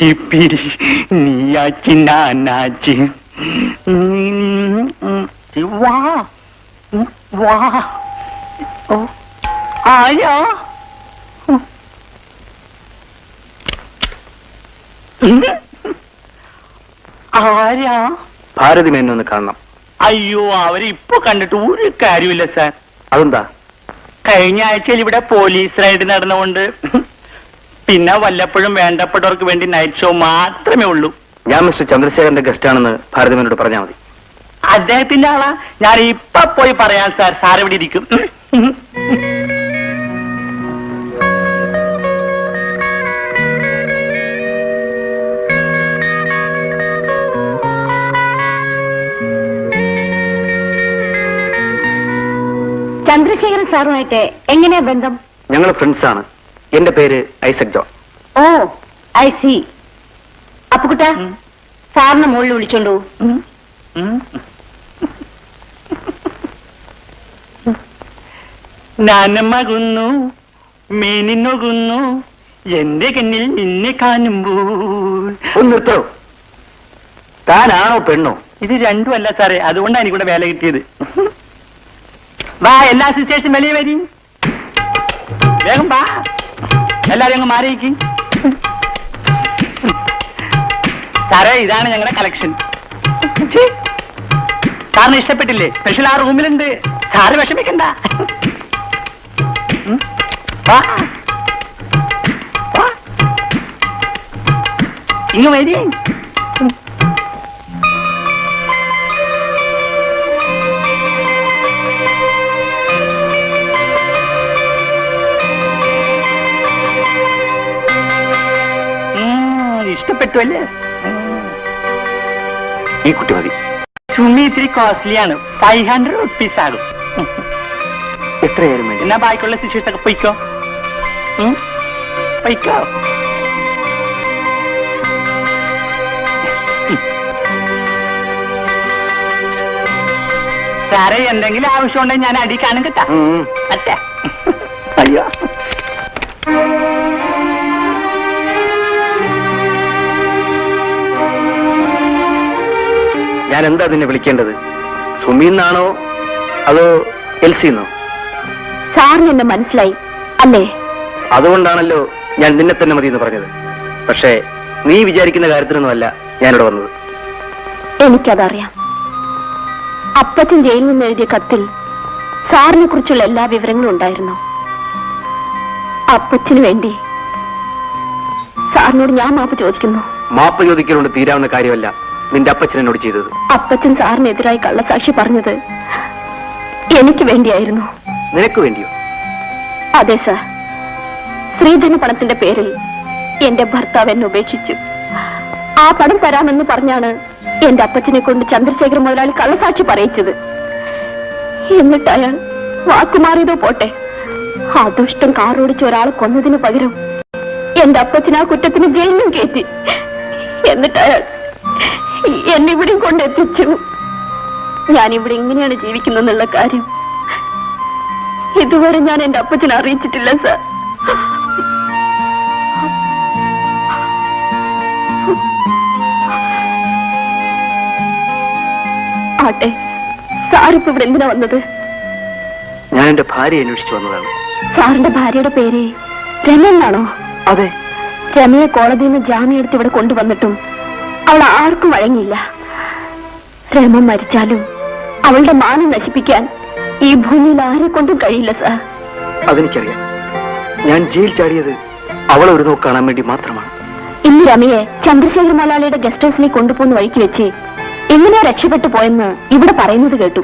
പിരി നീയാച്ചി നാനാച്ചി. വാ. വാ. ഓ ആരാ? ഭാരതി മേനോനെ ഒന്ന് കാണണം. അയ്യോ അവരെ ഇപ്പൊ കണ്ടിട്ട് ഒരു കാര്യമില്ല സാർ. അതെന്താ? കഴിഞ്ഞ ആഴ്ചയിൽ ഇവിടെ പോലീസ് റൈഡ് നടന്നുകൊണ്ട് പിന്നെ വല്ലപ്പോഴും വേണ്ടപ്പെട്ടവർക്ക് വേണ്ടി നൈറ്റ് ഷോ മാത്രമേ ഉള്ളൂ. ഞാൻ മിസ്റ്റർ ചന്ദ്രശേഖരന്റെ ഗസ്റ്റ് ആണെന്ന് ഭാരതമേനോട് പറഞ്ഞാൽ മതി. അദ്ദേഹത്തിന്റെ ആളാ. ഞാൻ ഇപ്പൊ പോയി പറയാൻ സാർ. സാർ ഇവിടെ ഇരിക്കും. ചന്ദ്രശേഖരൻ സാറുമായിട്ട് എങ്ങനെയാ ബന്ധം? ഞങ്ങൾ ഫ്രണ്ട്സ് ആണ്. എന്റെ പേര് Isaac John. O I C. അപ്പുകുട്ട. സാറിന് മുകളിൽ വിളിച്ചോണ്ടു? നനമകുന്നു മേനിന്നൊകുന്നു എന്റെ കണ്ണിൽ നിന്നെ കാണുമ്പോൾ. ഒന്ന് നിർത്തോ. താനാണോ പെണ്ണോ? ഇത് രണ്ടും അല്ല സാറേ അതുകൊണ്ടാണ് എനിക്കിവിടെ വേല കിട്ടിയത്. വാ എല്ലാ സിസ്റ്റേഴ്സും വലിയ വരി. വേഗം വാ. എല്ലാരും അങ്ങ് മാറിയിക്കും സാറേ ഇതാണ് ഞങ്ങളുടെ കളക്ഷൻ സാറിന് ഇഷ്ടപ്പെട്ടില്ലേ? സ്പെഷ്യൽ ആ റൂമിലുണ്ട്. സാറ് വിഷമിക്കണ്ട. ഇങ്ങ് വരി. ഉം, അല്ലേ ഈ കുട്ടി മതി. സുമി ഇത്തിരി കോസ്റ്റ്ലിയാണ് ഫൈവ് ഹൺഡ്രഡ് റുപ്പീസ് ആകും. എത്രയായാലും വേണ്ടി എന്നാ ബാക്കിയുള്ള സിറ്റുവേഷൻ ഒക്കെ പൊയ്ക്കോ പൊയ്ക്കോ. സാറേ എന്തെങ്കിലും ആവശ്യമുണ്ടെങ്കിൽ ഞാൻ അടിക്കാനും കിട്ടാം. ഉം. അയ്യോ. ഞാൻ എന്താ അതിനെ വിളിക്കേണ്ടത് സുമീന്നാണോ അതോ എൽസിന്നോ സാറിന് എന്നെ മനസ്സിലായി. അല്ലേ? അതുകൊണ്ടാണല്ലോ ഞാൻ നിന്നെ തന്നെ മതി എന്ന് പറഞ്ഞത്. പക്ഷേ നീ വിചാരിക്കുന്ന കാര്യത്തിനൊന്നുമല്ല ഞാനിവിടെ വന്നത്. എനിക്കതറിയാം. അപ്പച്ചൻ ജയിലിൽ നിന്ന് എഴുതിയ കത്തിൽ സാറിനെ കുറിച്ചുള്ള എല്ലാ വിവരങ്ങളും ഉണ്ടായിരുന്നു. അപ്പച്ചന് വേണ്ടി സാറിനോട് ഞാൻ മാപ്പ് ചോദിക്കുന്നു. മാപ്പ് ചോദിക്കലുകൊണ്ട് തീരാവുന്ന കാര്യമല്ല. നിന്റെ അപ്പച്ചൻ എന്നോട് ചെയ്തത്. അപ്പച്ചൻ സാറിനെതിരായി കള്ളസാക്ഷി പറഞ്ഞത് എനിക്ക് വേണ്ടിയായിരുന്നു. നിനക്ക് വേണ്ടിയോ? അതെ സാർ. സ്ത്രീധന പണത്തിന്റെ പേരിൽ എന്റെ ഭർത്താവ് എന്നെ ഉപേക്ഷിച്ചു. ആ പണം തരാമെന്ന് പറഞ്ഞാണ് എന്റെ അപ്പച്ചനെ കൊണ്ട് ചന്ദ്രശേഖർ മുതലാളി കള്ളസാക്ഷി പറയിച്ചത്. എന്നിട്ട് അയാൾ വാക്കുമാറിയതോ പോട്ടെ. ആ ദുഷ്ടം കാറോടിച്ച് ഒരാളെ കൊന്നതിന് പകരം എന്റെ അപ്പച്ചൻ ആ കുറ്റത്തിന് ജയിലിലും കയറ്റി. എന്നിട്ട് അയാൾ എന്നെ ഇവിടെയും കൊണ്ടെത്തിച്ചു. ഞാൻ ഇവിടെ ജീവിക്കുന്നത് എന്നുള്ള കാര്യം ഇതുവരെ ഞാൻ എന്റെ അപ്പച്ചനെ അറിയിച്ചിട്ടില്ല സർ. ആട്ടെ സാറിപ്പോ ഇവിടെ എന്തിനാ വന്നത്? ഞാൻ എന്റെ ഭാര്യ അന്വേഷിച്ചു വന്നതാണ്. സാറിന്റെ ഭാര്യയുടെ പേര് രമ എന്നാണോ? അതെ. രമയെ കോടതിയിൽ നിന്ന് ജാമ്യം എടുത്ത് ഇവിടെ കൊണ്ടുവന്നിട്ടും അവൾ ആർക്കും വഴങ്ങിയില്ല. രമ മരിച്ചാലും അവളുടെ മാനം നശിപ്പിക്കാൻ ഈ ഭൂമിയിൽ ആരെ കൊണ്ടും കഴിയില്ല സാർ. അതെനിക്കറിയാം. ഞാൻ ജയിൽ ചാടിയത് അവളെ ഒരു നോക്ക് കാണാൻ വേണ്ടി മാത്രമാണ്. ഇന്ന് രമയെ ചന്ദ്രശേഖർ മലയാളിയുടെ ഗസ്റ്റ് ഹൗസിലേക്ക് കൊണ്ടുപോകുന്ന വഴിക്ക് വെച്ച് എങ്ങനെയോ രക്ഷപ്പെട്ടു പോയെന്ന് ഇവിടെ പറയുന്നത് കേട്ടു.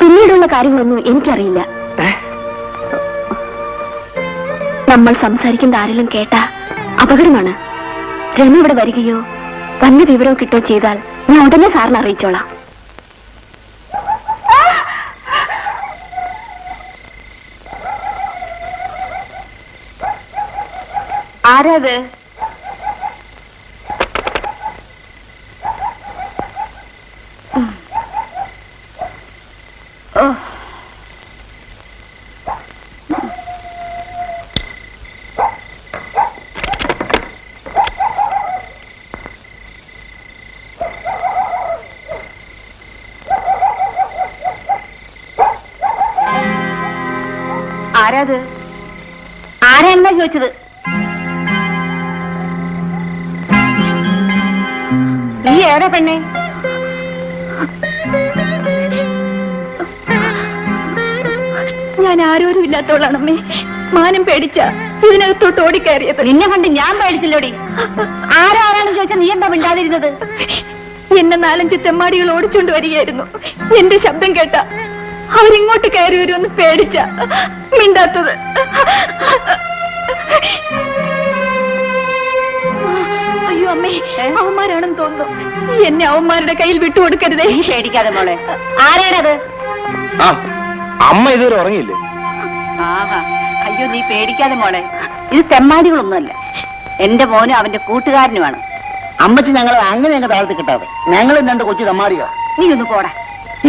പിന്നീടുള്ള കാര്യങ്ങളൊന്നും എനിക്കറിയില്ല. നമ്മൾ സംസാരിക്കുന്ന ആരെങ്കിലും കേട്ടാ അപകടമാണ്. രമ ഇവിടെ വരികയോ? വന്ന വിവരവും കിട്ടുകയോ ചെയ്താൽ ഞാൻ ഉടനെ സാറിനെ അറിയിച്ചോളാം. ആരാത്? ആരാത്? ആരാണെന്നാ ചോദിച്ചത്? നീ ഏടാ പെണ്ണേ? ഞാൻ ആരോരും ഇല്ലാത്തവളാണമ്മേ. മാനം പേടിച്ച ഇതിനകത്തോട്ട് ഓടിക്കയറിയത്. നിന്നെ കണ്ട് ഞാൻ പേടിച്ചില്ലോടി? ആരാരാണെന്ന് ചോദിച്ചാൽ നീ എന്താ മിണ്ടാതിരുന്നത്? എന്നെ നാലഞ്ച് തെമ്മാടികൾ ഓടിച്ചുകൊണ്ട് വരികയായിരുന്നു. എന്റെ ശബ്ദം കേട്ട അവരിങ്ങോട്ട് കയറി വരുമെന്ന് പേടിച്ച മിണ്ടാത്തത്. അയ്യോ അമ്മേ അവന്മാരാണെന്ന് തോന്നുന്നു. എന്നെ അവന്മാരുടെ കയ്യിൽ വിട്ടുകൊടുക്കരുതേ പേടിക്കാതെ മോളെ. ആരാണത് ആ അമ്മ ഇതുവരെ ഉറങ്ങിയില്ലേ? ആഹാ അയ്യോ നീ പേടിക്കാതെ മോളെ. ഇത് തെമ്മാടികളൊന്നുമല്ല. എന്റെ മോനും അവന്റെ കൂട്ടുകാരനുമാണ്. അമ്മച്ചി ഞങ്ങൾ അങ്ങനെ അങ്ങ് താഴ്ത്തി കിട്ടാതെ ഞങ്ങളും രണ്ട് കൊച്ചു തമ്മാടിയോ നീ ഒന്ന് പോടാ.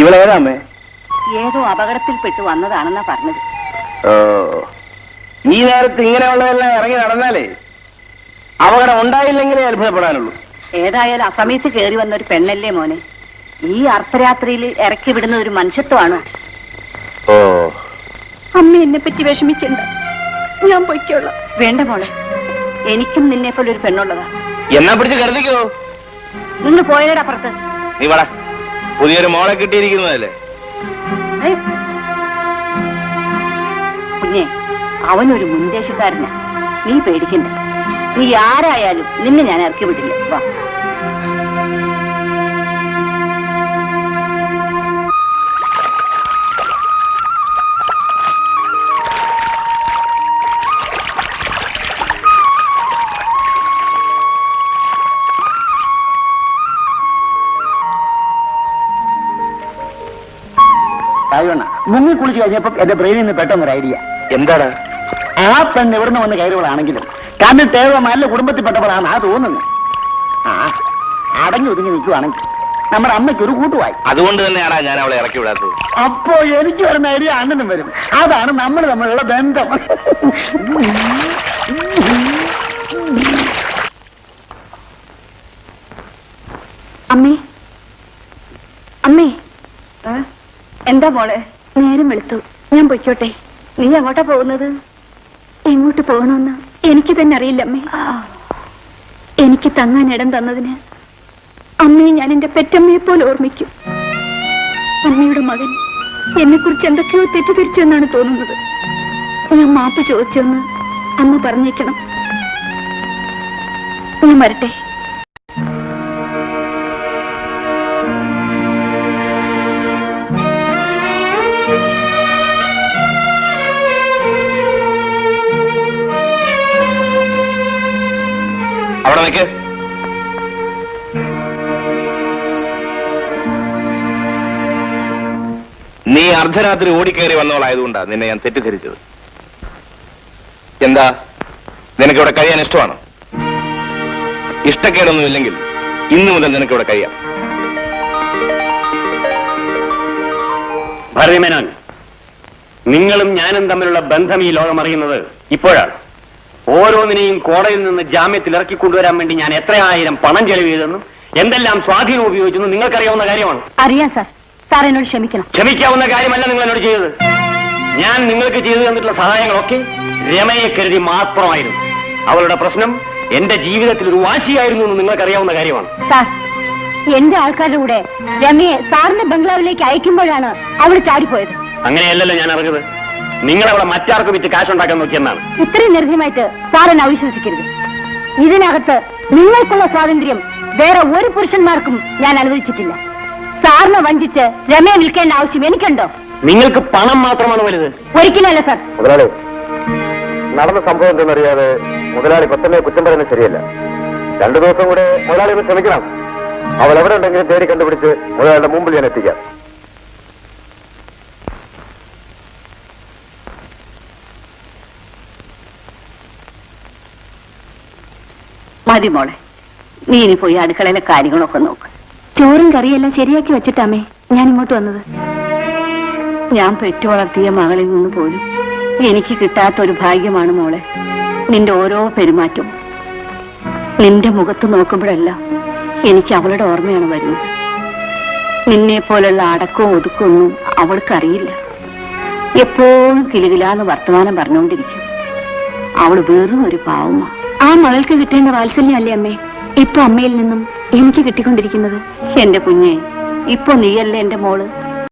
ഇവളേതാ അമ്മേ? ഏതോ അപകടത്തിൽപ്പെട്ട് വന്നതാണെന്നാ പറഞ്ഞത്. ഈ നേരത്ത് ഇങ്ങനെയുള്ളതെല്ലാം ഇറങ്ങി നടന്നാലേ അപകടം ഉണ്ടായില്ലെങ്കിലേ അത്ഭുതപ്പെടാനുള്ളൂ. ഏതായാലും അസമയത്ത് കയറി വന്ന ഒരു പെണ്ണല്ലേ മോനെ? ഈ അർദ്ധരാത്രിയിൽ ഇറക്കി വിടുന്ന ഒരു മനുഷ്യത്വമാണ്. ഓ. അമ്മ എന്നെ പറ്റി വിഷമിക്കണ്ട. ഞാൻ പൊയ്ക്കോളാം. വേണ്ട മോളെ. എനിക്കും നിന്നെ പോലെ ഒരു പെണ്ണുള്ളതാ. എന്നാ പിടിച്ച് കരുതിക്കോ? നിങ്ങൾ പോയതിനപ്പുറത്ത് അപ്പുറത്ത് നീ വട പുതിയൊരു മോളെ കിട്ടിയിരിക്കുന്നതല്ലേ? കുഞ്ഞെ അവനൊരു മുൻദേശക്കാരനാ. നീ പേടിക്കണ്ട. നീ ആരായാലും നിന്നെ ഞാൻ ഇറക്കി വിടില്ല. വാ. മുങ്ങി കുളിച്ചു കഴിഞ്ഞപ്പോ എന്റെ ബ്രെയിനിൽ നിന്ന് പെട്ടെന്നൊരു ഐഡിയ എന്താടാ ആ പെണ്ണ് ഇവിടുന്ന് വന്ന് കയറുകളാണെങ്കിലും കണ്ടിട്ടേവ നല്ല കുടുംബത്തിൽപ്പെട്ടവളാണ് ആ തോന്നുന്നത് ആ അടങ്ങി ഒതുങ്ങി നിൽക്കുവാണെങ്കിൽ നമ്മുടെ അമ്മയ്ക്ക് ഒരു കൂട്ടുവായി. അതുകൊണ്ട് തന്നെയാണ് ഞാൻ അവളെ ഇറക്കി വിടാത്തത്. അപ്പോ എനിക്ക് വരുന്ന ഐഡിയ അണ്ണനും വരും. അതാണ് നമ്മൾ തമ്മിലുള്ള ബന്ധം. അമ്മേ. അമ്മേ. എന്താ മോളെ? വെളുത്തു ഞാൻ പൊയ്ക്കോട്ടെ. നീ എങ്ങോട്ടാ പോകുന്നത്? എങ്ങോട്ട് പോകണമെന്ന് എനിക്ക് തന്നെ അറിയില്ല അമ്മേ. എനിക്ക് തങ്ങാൻ ഇടം തന്നതിന് അമ്മയെ ഞാൻ എന്റെ പെറ്റമ്മയെ പോലെ ഓർമ്മിക്കും. അമ്മയുടെ മകൻ എന്നെ കുറിച്ച് എന്തൊക്കെയോ തെറ്റിദ്ധരിച്ചു എന്നാണ് തോന്നുന്നത്. ഞാൻ മാപ്പ് ചോദിച്ചെന്ന് അമ്മ പറഞ്ഞേക്കണം. ഞാൻ വരട്ടെ. നിൽക്ക് നീ അർദ്ധരാത്രി ഓടിക്കേറി വന്നവളായതുകൊണ്ടാ നിന്നെ ഞാൻ തെറ്റിദ്ധരിച്ചത്. എന്താ? നിനക്കിവിടെ കഴിയാൻ ഇഷ്ടമാണോ? ഇഷ്ടക്കേടൊന്നുമില്ലെങ്കിൽ ഇന്നു മുതൽ നിനക്കിവിടെ കഴിയാം. ഭരതമേനോൻ നിങ്ങളും ഞാനും തമ്മിലുള്ള ബന്ധം ഈ ലോകം അറിയുന്നത് ഇപ്പോഴാണ്. ഓരോന്നിനെയും കോടതിയിൽ നിന്ന് ജാമ്യത്തിൽ ഇറക്കി കൊണ്ടുവരാൻ വേണ്ടി ഞാൻ എത്രയായിരം പണം ചെലവ് ചെയ്തെന്നും എന്തെല്ലാം സ്വാധീനം ഉപയോഗിച്ചെന്നും നിങ്ങൾക്കറിയാവുന്ന കാര്യമാണ്. അറിയാം സാർ. സാർ എന്നോട് ക്ഷമിക്കണം. ക്ഷമിക്കാവുന്ന കാര്യമല്ല നിങ്ങൾ എന്നോട് ചെയ്തത്. ഞാൻ നിങ്ങൾക്ക് ചെയ്തു തന്നിട്ടുള്ള സഹായങ്ങളൊക്കെ രമയെ കരുതി മാത്രമായിരുന്നു. അവളുടെ പ്രശ്നം എന്റെ ജീവിതത്തിൽ ഒരു വാശിയായിരുന്നു എന്ന് നിങ്ങൾക്ക് അറിയാവുന്ന കാര്യമാണ്. സാർ എന്റെ ആൾക്കാരുടെ കൂടെ രമയെ സാറിന്റെ ബംഗ്ലാവിലേക്ക് അയക്കുമ്പോഴാണ് അവൾ ചാടിപ്പോയത്. അങ്ങനെയല്ലല്ലോ ഞാൻ അറിഞ്ഞത്. നിങ്ങൾ അവളെ വിറ്റ് വിറ്റ് കാശുണ്ടാക്കാൻ നോക്കിയെന്നാണ് ഇത്രയും നിർഭയമായിട്ട് സാർ എന്നെ അവിശ്വസിക്കരുത്. ഇതിനകത്ത് നിങ്ങൾക്കുള്ള സ്വാതന്ത്ര്യം വേറെ ഒരു പുരുഷന്മാർക്കും ഞാൻ അനുവദിച്ചിട്ടില്ല. സാറിനെ വഞ്ചിച്ച് രമയെ വിൽക്കേണ്ട ആവശ്യം എനിക്കുണ്ടോ? നിങ്ങൾക്ക് പണം മാത്രമാണ് വലുത്. ഒരിക്കലല്ല സാർ. മുതലാളി നടന്ന സംഭവം എന്തെന്നറിയാതെ മുതലാളി പത്തനെ കുറ്റം പറയുന്നത് ശരിയല്ല. രണ്ടു ദിവസം കൂടെ മുതലാളി ഒന്ന് ക്ഷമിക്കണം. അവൾ എവിടെ ഉണ്ടെങ്കിലും തേടി കണ്ടുപിടിച്ച് മുതലാളിയുടെ മുമ്പിൽ ഞാൻ എത്തിക്കാം. മതി മോളെ. നീ ഇനി പോയി അടുക്കളയിലെ കാര്യങ്ങളൊക്കെ നോക്ക്. ചോറും കറിയെല്ലാം ശരിയാക്കി വെച്ചിട്ടാമേ ഞാൻ ഇങ്ങോട്ട് വന്നത്. ഞാൻ പെറ്റു വളർത്തിയ മകളിൽ നിന്ന് പോലും എനിക്ക് കിട്ടാത്ത ഒരു ഭാഗ്യമാണ് മോളെ. നിന്റെ ഓരോ പെരുമാറ്റവും. നിന്റെ മുഖത്ത് നോക്കുമ്പോഴെല്ലാം എനിക്ക് അവളുടെ ഓർമ്മയാണ് വരുന്നത്. നിന്നെ പോലുള്ള അടക്കവും ഒതുക്കമൊന്നും അവൾക്കറിയില്ല. എപ്പോഴും കിലുകിലാന്ന് വർത്തമാനം പറഞ്ഞുകൊണ്ടിരിക്കും. അവൾ വെറും ഒരു പാവമാ. ആ മകൾക്ക് കിട്ടേണ്ട വാത്സല്യമല്ലേ അമ്മേ? ഇപ്പൊ അമ്മയിൽ നിന്നും എനിക്ക് കിട്ടിക്കൊണ്ടിരിക്കുന്നത്. എന്റെ കുഞ്ഞെ ഇപ്പൊ നീയല്ലേ എന്റെ മോൾ?